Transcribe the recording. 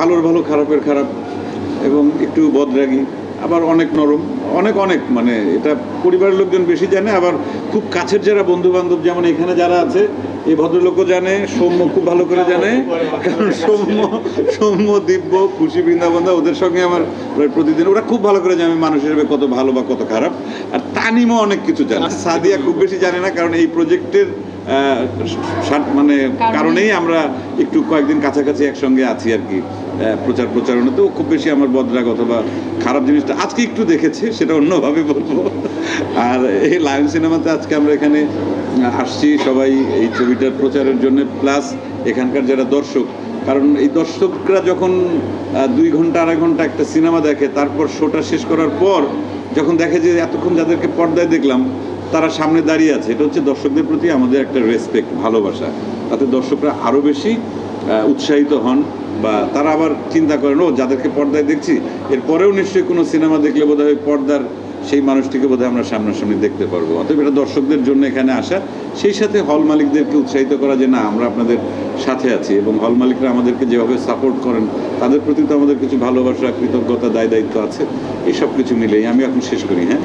ভালোর ভালো খারাপের খারাপ এবং একটু বদরাগী আবার অনেক নরম অনেক অনেক মানে এটা পরিবারের লোকজন বেশি জানে আবার খুব কাছের যারা বন্ধু বান্ধব যেমন এখানে যারা আছে এই ভদ্রলোকও জানে সৌম্য খুব ভালো করে জানে কারণ সৌম্য সৌম্য দিব্য খুশি বৃন্দাবন্ধা ওদের সঙ্গে আমার প্রায় প্রতিদিন ওরা খুব ভালো করে জানে মানুষ হিসেবে কত ভালো বা কত খারাপ আর তানিমও অনেক কিছু জানে। সাদিয়া খুব বেশি জানে না কারণ এই প্রজেক্টের মানে কারণেই আমরা একটু কয়েকদিন কাছাকাছি একসঙ্গে আছি আর কি। প্রচার প্রচারণাতেও খুব বেশি আমার বদরাগ অথবা খারাপ জিনিসটা আজকে একটু দেখেছে, সেটা অন্যভাবে বলব। আর এই লায়ন সিনেমাতে আজকে আমরা এখানে আসছি সবাই এই ছবিটার প্রচারের জন্য, প্লাস এখানকার যারা দর্শক। কারণ এই দর্শকরা যখন দুই ঘণ্টা, আড়াই ঘণ্টা একটা সিনেমা দেখে, তারপর শোটা শেষ করার পর যখন দেখে যে এতক্ষণ যাদেরকে পর্দায় দেখলাম, তারা সামনে দাঁড়িয়ে আছে। এটা হচ্ছে দর্শকদের প্রতি আমাদের একটা রেসপেক্ট ভালোবাসা। তাতে দর্শকরা আরও বেশি উৎসাহিত হন। বা তারা আবার চিন্তা করেন ও যাদেরকে পর্দায় দেখছি এরপরেও নিশ্চয়ই কোনো সিনেমা দেখলে বোধহয় পর্দার সেই মানুষটিকে বোধহয় আমরা সামনাসামনি দেখতে পারব। অতএব এটা দর্শকদের জন্য এখানে আসা। সেই সাথে হল মালিকদেরকে উৎসাহিত করা যে, না, আমরা আপনাদের সাথে আছি। এবং হল মালিকরা আমাদেরকে যেভাবে সাপোর্ট করেন, তাদের প্রতি তো আমাদের কিছু ভালোবাসা, কৃতজ্ঞতা, দায় দায়িত্ব আছে এই সব কিছু মিলেই। আমি এখন শেষ করি হ্যাঁ?